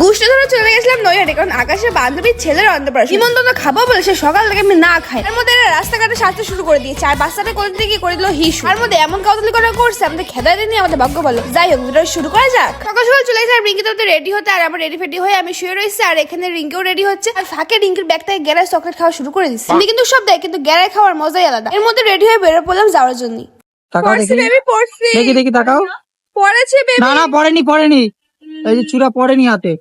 গুষ্টি ধরে চলে গেছিলাম নৈহাটে কারণ আকাশের বান্ধবীর ছেলের অন্নপ্রাশন। নিমন্ত্রণ খাব বলে সে সকাল থেকে আমি না খাই। তার মধ্যে এরা রাস্তাঘাটে সাজতে শুরু করে দিয়েছে আর বাচ্চাটা করে দিয়ে কি করে দিল হিসু। তার মধ্যে এমন কাউতলি করা করছে আমাদের খেদাই নিয়ে আমাদের ভাগ্য বলো যাই হোক ভিডিও শুরু করা যাক। সকাল সকাল চলে গেছে আর রিঙ্কি তো রেডি হতে আর আমার রেডি ফেডি হয়ে আমি শুয়ে রয়েছি আর এখানে রিঙ্কিও রেডি হচ্ছে। আর ফাঁকে রিঙ্কির ব্যাগ থেকে গ্যারায় চকলেট খাওয়া শুরু করে দিচ্ছে। আমি কিন্তু সব দেয় কিন্তু গ্যারায় খাওয়ার মজাই আলাদা। এর মধ্যে রেডি হয়ে বেরো পড়লাম যাওয়ার জন্য দেখি। দেখি দেখি তাকাও। পড়েছে বেবি না না পড়েনি পড়েনি। এই যে চূড়া পড়েনি হাতে।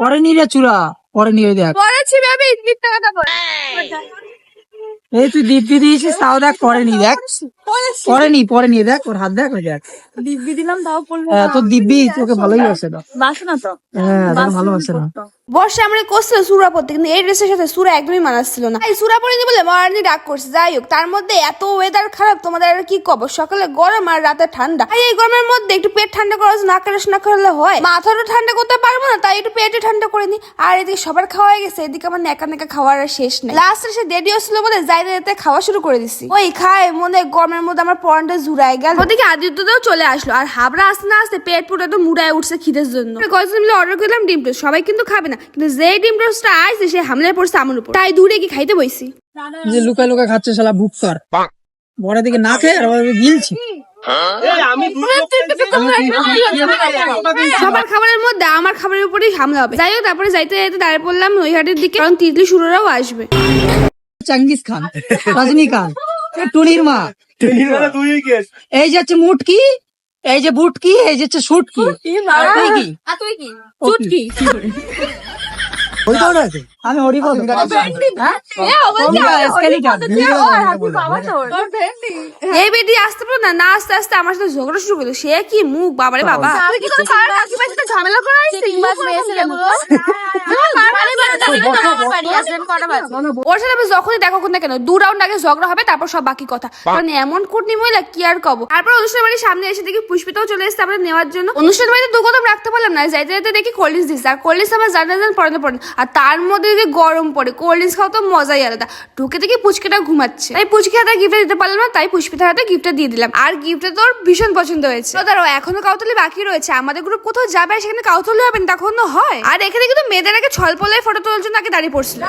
পড়েনি রে চূড়া। পড়েনি ওই দেখ। পড়েছি বেবি মিথ্যা কথা বল। এই তুই দিব্যি দিয়েছিস তাও দেখ পড়েনি দেখ। পড়েনি পড়েনি দেখ ওর হাত দেখ ওই দেখ। দিব্যি দিলাম তাও পড়ল হ্যাঁ, তোর দিব্যি তোকে ভালোই আছে তো। বাসে না তো। হ্যাঁ ভালোবাসে না। বর্ষা আমরা করছিল সুরা পড়তে কিন্তু এই ড্রেসের সাথে সুরা একদমই মানাচ্ছিল না। এই সুরা পরিনি বলে মহারানি ডাক করছে। যাই হোক তার মধ্যে এত ওয়েদার খারাপ তোমাদের আর কি কব? সকালে গরম আর রাতে ঠান্ডা। আর এই গরমের মধ্যে একটু পেট ঠান্ডা করা না করে না করলে হয়। মাথাটা ঠান্ডা করতে পারব না তাই একটু পেটে ঠান্ডা করে নি। আর এদিকে সবার খাওয়া হয়ে গেছে এদিকে আমার নেকা নেকা খাওয়ার আর শেষ নেই। লাস্টে সে দেরি হচ্ছিল বলে যাইতে যেতে খাওয়া শুরু করে দিছি। ওই খায় মনে হয় গরমের মধ্যে আমার পরনটা জুড়াই গেল। ওদিকে আদিত্যটাও চলে আসলো আর হাবড়া আসতে না আসতে পেট পুরো একদম মুড়ায় উঠছে খিদের জন্য। কয়েকজন মিলে অর্ডার করলাম ডিম টোস্ট সবাই কিন্তু খাবে না কিন্তু যে ডিম টোস্টটা আসছে সে হামলায় পড়ছে আমার উপর। তাই দূরে কি খাইতে বইছি। যে লুকায় লুকায় খাচ্ছে শালা ভুক কর বড় দিকে না খেয়ে আর গিলছি। সবার খাবারের মধ্যে আমার খাবারের উপরেই হামলা হবে। যাই হোক তারপরে যাইতে যাইতে দাঁড়িয়ে পড়লাম নৈহাটের দিকে কারণ তিতলি সুররাও আসবে। চাঙ্গিস খান রজনীকান্ত। টুনির মা। এই যে হচ্ছে মুটকি এই যে বুটকি এই যে হচ্ছে সুটকি। কি? কি? আমি হ্যাঁ? এই বেটি আসতে পারো না না আস্তে আস্তে আমার সাথে ঝগড়া শুরু করল সে কি মুখ বাবারে বাবা। ঝামেলা ওর সাথে যখনই দেখা না কেন দু রাউন্ড আগে ঝগড়া হবে তারপর সব বাকি কথা। কারণ এমন কুটনি মহিলা কি আর কব? তারপর অনুষ্ঠান বাড়ির সামনে এসে দেখি পুষ্পিতাও চলে এসেছে আমরা নেওয়ার জন্য। অনুষ্ঠান বাড়িতে দু কদম রাখতে পারলাম না যাইতে যাইতে দেখি কোল্ড ড্রিঙ্কস দিচ্ছে আর কোল্ড ড্রিঙ্কস আমার জানা জান পড়ানো পড়ে আর তার মধ্যে যদি গরম পড়ে কোল্ড ড্রিঙ্কস খাওয়া তো মজাই আলাদা। ঢুকে দেখি পুচকিটা ঘুমাচ্ছে। তাই পুচকি হাতে গিফট দিতে পারলাম না তাই পুষ্পিতার হাতে গিফটটা দিয়ে দিলাম। আর গিফটটা তোর ভীষণ পছন্দ হয়েছে। তো দাঁড়াও এখনও কাউতলি বাকি রয়েছে। আমাদের গ্রুপ কোথাও যাবে সেখানে কাউতলি হবে না তখন হয়? আর এখানে কিন্তু মেয়েদের আগে ছলপলায় ফটো তোলার জন্য আগে দাঁড়িয়ে পড়ছিল।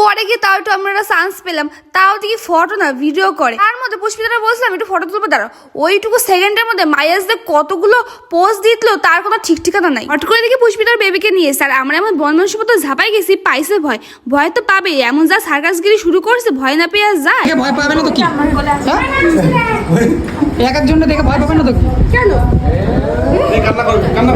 পরে গিয়ে তাও একটু আমরা চান্স পেলাম। তাও দেখি ফটো না ভিডিও করে। তার মধ্যে পুষ্পিতারা বলছিলাম একটু ফটো তুলবো দাঁড়াও। ওইটুকু সেকেন্ডের মধ্যে মায়াস মায়াসদের কতগুলো পোস্ট দিতলো তার কোনো ঠিক ঠিকানা নাই। হট করে দেখি পুষ্পিতার বেবিকে নিয়ে স্যার আমরা এমন বনমনসি মতো ঝাপাই গেছি পাইছে ভয়। ভয় তো পাবেই এমন যা সার্কাসগিরি শুরু করছে ভয় না পেয়ে আর যায়। ভয় পাবে না তো কি? হ্যাঁ? এক একজনটা দেখে ভয় পাবে না তো? কি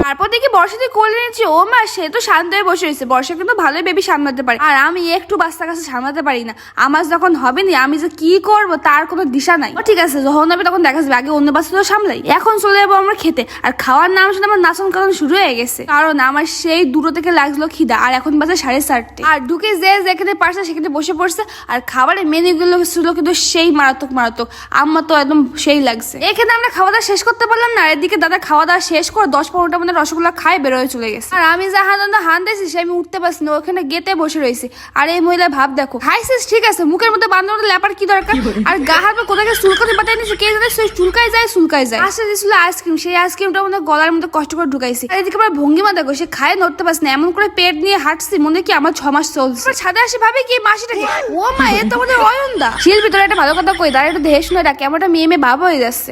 তারপর দেখি বর্ষাতে কোলে ও মা সে তো শান্ত হয়ে বসে রয়েছে। বর্ষা কিন্তু ভালোই বেবি সামলাতে পারে। আর আমি একটু বাচ্চা কাছে সামলাতে পারি না। আমার যখন হবে না আমি যে কি করব তার কোনো দিশা নাই। ঠিক আছে যখন হবে তখন দেখা যাবে আগে অন্য বাচ্চা তো সামলাই। এখন চলে যাব আমরা খেতে। আর খাওয়ার নাম শুনে আমার নাচন কারণ শুরু হয়ে গেছে। কারণ আমার সেই দূর থেকে লাগল খিদা আর এখন বাজে সাড়ে চারটে। আর ঢুকে যে যেখানে পারছে সেখানে বসে পড়ছে। আর খাবারের মেনু গুলো ছিল কিন্তু সেই মারাত্মক মারাত্মক। আমার তো একদম সেই লাগছে। এখানে আমরা খাওয়া দাওয়া শেষ করতে পারলাম না আর এদিকে দাদা খাওয়া দাওয়া শেষ করে দশ পনেরোটা মধ্যে রসগোল্লা খাই বেরোয় চলে গেছে। আর আমি যা হান হান দিয়েছি সে আমি উঠতে পারছি না ওখানে গেতে বসে রয়েছি। আর এই মহিলা ভাব দেখো। খাইছিস ঠিক আছে মুখের মধ্যে বান্ধব ল্যাপার কি দরকার? আর গা হাত কোথাকে চুলকাতে বাতাই নিচ্ছে কে জানে চুলকায় যায় চুলকায় যায়। আসলে দিয়েছিল আইসক্রিম সেই আইসক্রিমটা মধ্যে গলার মধ্যে কষ্ট করে ঢুকাইছি। আর এদিকে আমার ভঙ্গিমা দেখো সে খায় নড়তে পারছে না এমন করে পেট নিয়ে হাঁটছি মনে কি আমার ছ মাস চলছে ছাদে আসে ভাবে কি মাসিটাকে ও মা এ তো আমাদের অয়নদা। শিল ভিতরে একটা ভালো কথা কই দাঁড়া একটু দেহে শুনে ডাকে আমার একটা মেয়ে মেয়ে বাবা হয়ে যাচ্ছে। আসছে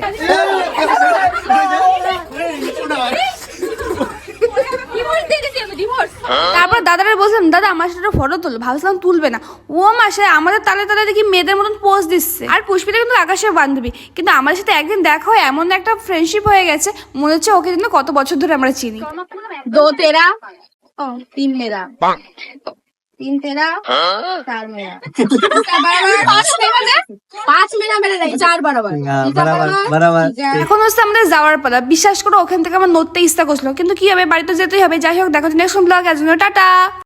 তারপর দাদারা বলছিলাম দাদা আমার সাথে ফটো তুল ভাবছিলাম তুলবে না ও মাসে আমাদের তালে তালে দেখি মেয়েদের মতন পোজ দিচ্ছে আর পুষ্পিতা কিন্তু আকাশের বান্ধবী কিন্তু আমার সাথে একদিন দেখা হয় এমন একটা ফ্রেন্ডশিপ হয়ে গেছে মনে হচ্ছে ওকে কিন্তু কত বছর ধরে আমরা চিনি দো তেরা তিন মেরা হ্যাঁ? এখন হচ্ছে যাওয়ার বিশ্বাস করো ওখান থেকে আমার নড়তে ইচ্ছা করছিল। কিন্তু কি হবে? বাড়িতে যেতেই হবে। যাই হোক দেখো নেক্সট ব্লগ এর জন্য টাটা।